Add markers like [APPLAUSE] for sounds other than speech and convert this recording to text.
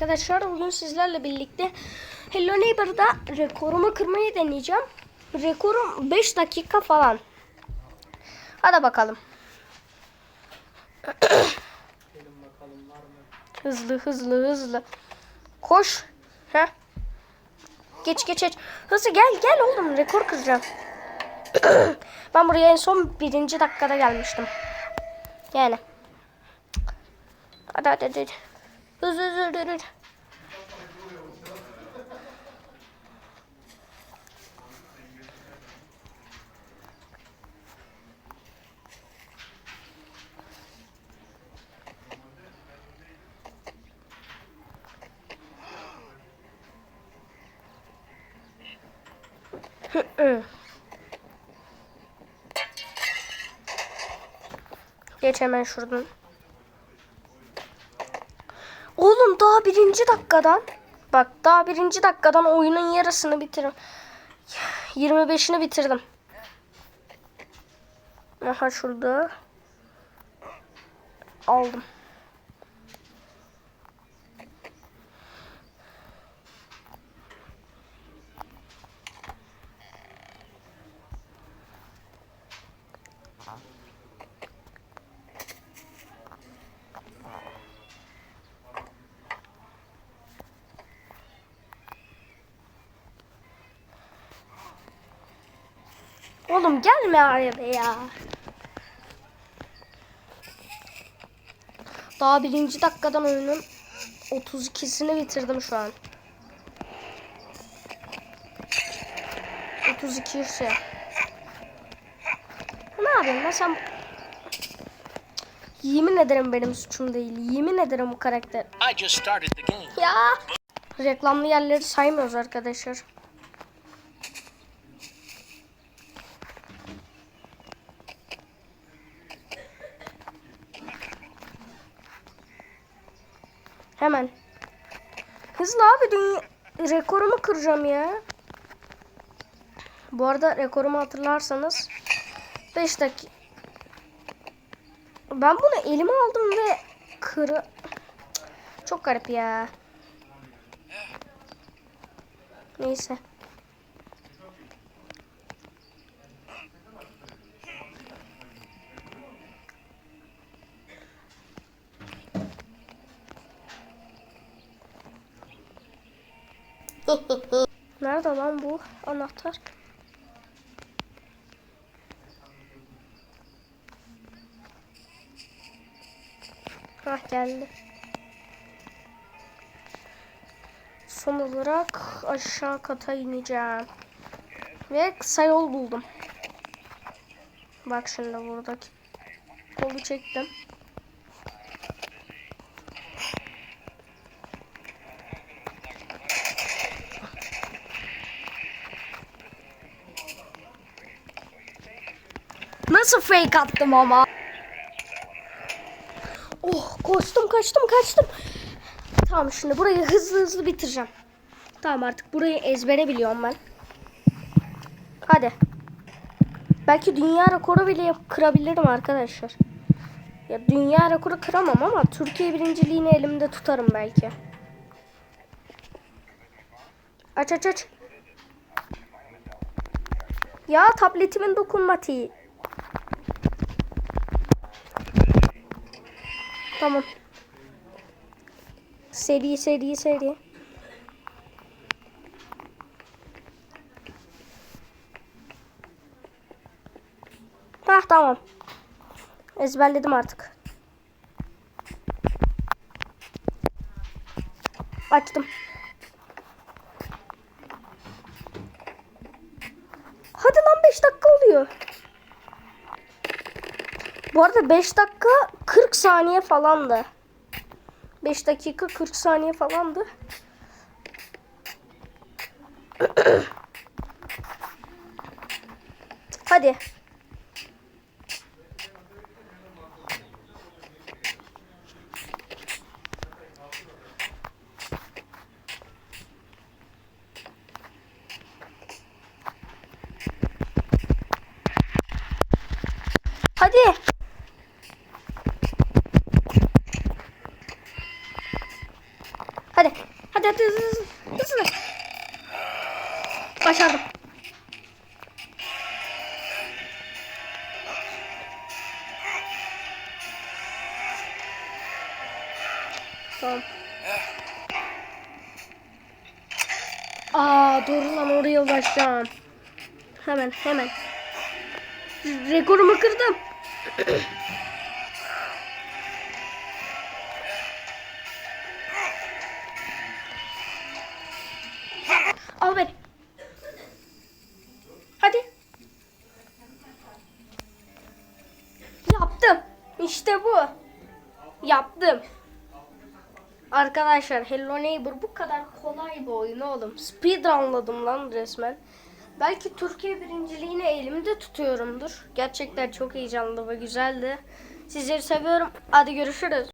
arkadaşlar. Bugün sizlerle birlikte Hello Neighbor'da rekorumu kırmayı deneyeceğim. Rekorum 5 dakika falan. Hadi bakalım. [CLEARS THROAT] hızlı hızlı hızlı. Koş. Heh. Geç geç geç. Hızlı gel gel oğlum rekor kıracağım. [CLEARS THROAT] ben buraya en son birinci dakikada gelmiştim. Yani. Hadi hadi hadi. Hı. Geç hemen şuradan. Oğlum daha birinci dakikadan. Bak daha birinci dakikadan oyunun yarısını bitirdim. 25'ini bitirdim. Aha şurada. Aldım. Oğlum gelme araya be ya. Daha birinci dakikadan oyunun 32'sini bitirdim şu an. 32 şey. Ne yapayım ben sen... Yemin ederim benim suçum değil. Yemin ederim bu karakter. Ya. Reklamlı yerleri saymıyoruz arkadaşlar. Hemen. Hızlı abi dünya rekorumu kıracağım ya. Bu arada rekorumu hatırlarsanız 5 dakika. Ben bunu elime aldım ve kırı çok garip ya. Neyse. Nerede lan bu anahtar? Hah geldi. Son olarak aşağı kata ineceğim. Ve kısa yol buldum. Bak şimdi buradaki kolu çektim. Nasıl fake attım ama? Oh koştum kaçtım kaçtım. Tamam şimdi burayı hızlı hızlı bitireceğim. Tamam artık burayı ezbere biliyorum ben. Hadi. Belki dünya rekoru bile kırabilirim arkadaşlar. Ya dünya rekoru kıramam ama Türkiye birinciliğini elimde tutarım belki. Aç aç aç. Ya tabletimin dokunmatiği. Tamam. Seri seri seri. Hah tamam. Ezberledim artık. Açtım. Hadi lan 5 dakika oluyor. Bu arada 5 dakika 40 saniye falandı. 5 dakika 40 saniye falandı. Hadi. Hadi. Hızlı hızlı. Hızlı. Başardım. Tamam. Aa doğru lan oraya ulaşacağım. Hemen hemen. Rekorumu kırdım. İşte bu. Yaptım. Arkadaşlar Hello Neighbor bu kadar kolay bir oyun oğlum. Speedrunladım lan resmen. Belki Türkiye birinciliğini elimde tutuyorumdur. Gerçekten çok heyecanlı ve güzeldi. Sizleri seviyorum. Hadi görüşürüz.